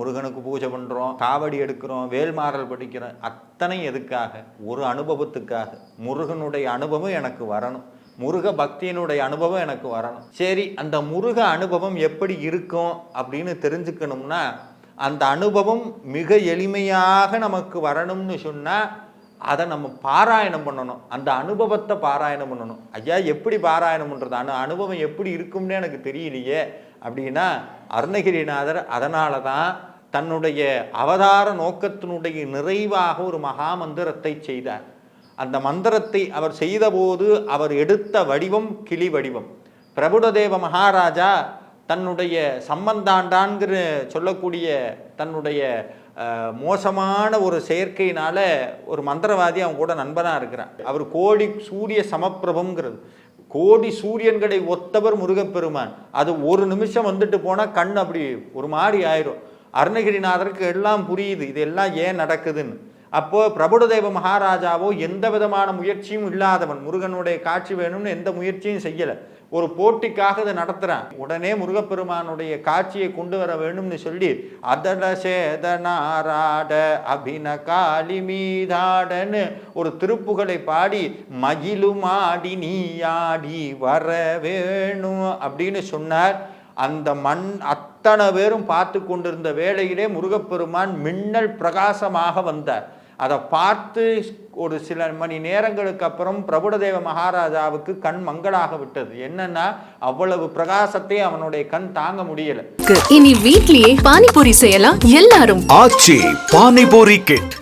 முருகனுக்கு பூஜை பண்ணுறோம் காவடி எடுக்கிறோம் வேல்மாறல் படிக்கிறோம். அத்தனை எதுக்காக? ஒரு அனுபவத்துக்காக. முருகனுடைய அனுபவம் எனக்கு வரணும். முருக பக்தியினுடைய அனுபவம் எனக்கு வரணும். சரி அந்த முருக அனுபவம் எப்படி இருக்கும் அப்படின்னு தெரிஞ்சுக்கணும்னா அந்த அனுபவம் மிக எளிமையாக நமக்கு வரணும்னு சொன்னால் அதை நம்ம பாராயணம் பண்ணணும். அந்த அனுபவத்தை பாராயணம் பண்ணணும். ஐயா எப்படி பாராயணம் பண்ணுறது அனு அனுபவம் எப்படி இருக்கும்னு எனக்கு தெரியலையே. அப்படின்னா அருணகிரிநாதர் அதனால தான் தன்னுடைய அவதார நோக்கத்தினுடைய நிறைவாக ஒரு மகா மந்திரத்தை செய்தார். அந்த மந்திரத்தை அவர் செய்தபோது அவர் எடுத்த வடிவம் கிளி வடிவம். பிரபுடதேவ மகாராஜா தன்னுடைய சம்பந்தாண்டான்கிற சொல்லக்கூடிய தன்னுடைய மோசமான ஒரு செயற்கையினால ஒரு மந்திரவாதி அவங்க கூட நண்பனாக இருக்கிறான். அவர் கோடி சூரிய சமப்பிரபுங்கிறது. கோடி சூரியன்களை ஒத்தவர் முருகப்பெருமான். அது ஒரு நிமிஷம் வந்துட்டு போனால் கண் அப்படி ஒரு மாதிரி ஆயிரும். அருணகிரிநாதருக்கு எல்லாம் புரியுது இது எல்லாம் ஏன் நடக்குதுன்னு. அப்போ பிரபுடதேவ மகாராஜாவோ எந்த விதமான முயற்சியும் இல்லாதவன் முருகனுடைய காட்சி வேணும்னு எந்த முயற்சியும் செய்யலை. ஒரு போட்டிக்காக இதை நடத்துகிறான் உடனே முருகப்பெருமானுடைய காட்சியை கொண்டு வர வேணும்னு சொல்லி அதட சேதனாராட அபின காளி மீதாடன்னு ஒரு திருப்புகளை பாடி மகிழுமாடி நீயாடி வர வேணும் அப்படின்னு சொன்னார். அந்த மண் அத் அத்தனை பேரும் பார்த்து கொண்டிருந்த வேளையிலே முருகப்பெருமான் மின்னல் பிரகாசமாக வந்தார். அதை பார்த்து ஒரு சில மணி நேரங்களுக்கு அப்புறம் பிரபுடதேவ மகாராஜாவுக்கு கண் மங்களாக விட்டது. என்னன்னா அவ்வளவு பிரகாசத்தை அவனுடைய கண் தாங்க முடியல. இனி வீட்லயே பானிபூரி செய்யலாம். எல்லாரும் ஆச்சி பானிபூரி கிட்.